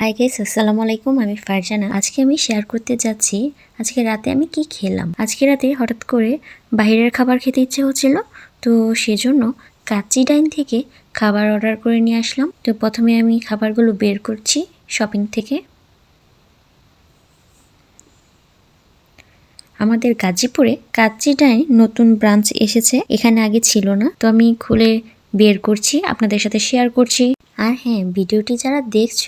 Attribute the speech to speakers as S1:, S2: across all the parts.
S1: Hi guys আসসালামু আলাইকুম, আমি ফারজানা। আজকে আমি শেয়ার করতে যাচ্ছি, আজকে রাতে আমি কি খেলাম? আজকে রাতে হঠাৎ করে বাইরের খাবার খেতে ইচ্ছে হচ্ছিল, তো সেজন্য কাচ্চি ডাইন থেকে খাবার অর্ডার করে নিয়ে আসলাম। তো প্রথমে আমি খাবারগুলো বের করছি শপিং থেকে। আমাদের গাজীপুরে কাচ্চি ডাইন নতুন ব্রাঞ্চ এসেছে, এখানে আগে ছিল না। তো আমি খুলে বের করছি, আপনাদের সাথে শেয়ার করছি। আর হ্যাঁ ভিডিওটি যারা দেখছ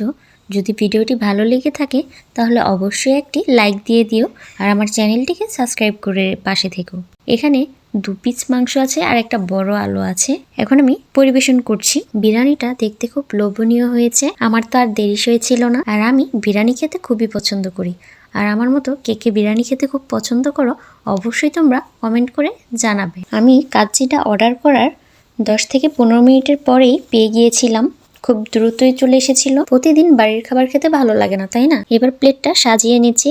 S1: যদি ভিডিওটি ভালো লেগে থাকে, তাহলে অবশ্যই একটি লাইক দিয়ে দিও আর আমার চ্যানেলটিকে সাবস্ক্রাইব করে পাশে থেকো। এখানে দু পিস মাংস আছে আর একটা বড় আলু আছে। এখন আমি পরিবেশন করছি। বিরিয়ানিটা দেখতে খুব লোভনীয় হয়েছে। আমার তো আর দেরি হয়েছিল না। আর আমি বিরিয়ানি খেতে খুবই পছন্দ করি। আর আমার মতো কে কে বিরিয়ানি খেতে খুব পছন্দ করো, অবশ্যই তোমরা কমেন্ট করে জানাবে। আমি কাচ্চিটা অর্ডার করার দশ থেকে পনেরো মিনিটের পরেই পেয়ে গিয়েছিলাম। খুব দ্রুতই চলে এসেছিল। প্রতিদিন বাড়ির খাবার খেতে ভালো লাগে না, তাই না? এবার প্লেটটা সাজিয়ে নিচ্ছি।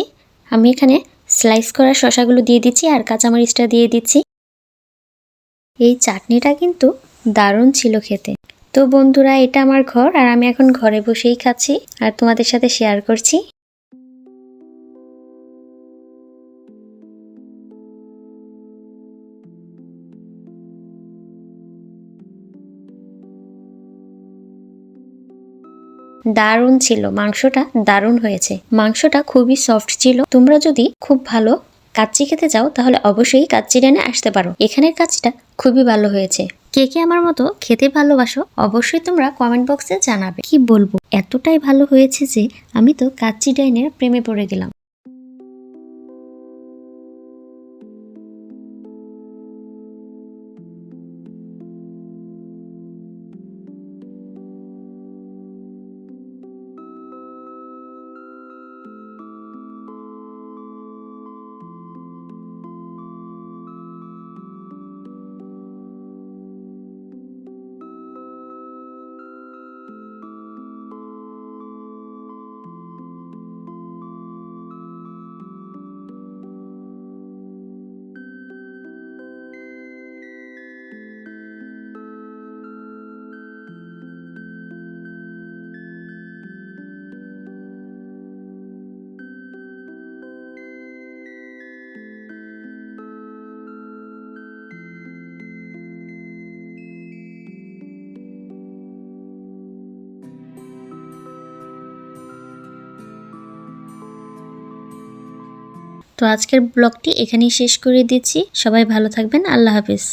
S1: আমি এখানে স্লাইস করা শশাগুলো দিয়ে দিচ্ছি আর কাঁচামরিচটা দিয়ে দিচ্ছি। এই চাটনিটা কিন্তু দারুণ ছিল খেতে। তো বন্ধুরা, এটা আমার ঘর আর আমি এখন ঘরে বসেই খাচ্ছি আর তোমাদের সাথে শেয়ার করছি। দারুণ ছিল। মাংসটা দারুণ হয়েছে। মাংসটা খুবই সফট ছিল। তোমরা যদি খুব ভালো কাচ্চি খেতে চাও, তাহলে অবশ্যই কাচ্চি রেনে আসতে পারো। এখানের কাচ্চিটা খুবই ভালো হয়েছে। কে কে আমার মতো খেতে ভালোবাসো, অবশ্যই তোমরা কমেন্ট বক্সে জানাবে। কি বলব? এতটাই ভালো হয়েছে যে, আমি তো কাচ্চি ডাইনের প্রেমে পড়ে গেলাম। তো আজকের ব্লগটি এখানেই শেষ করে দিচ্ছি। সবাই ভালো থাকবেন। আল্লাহ হাফিজ।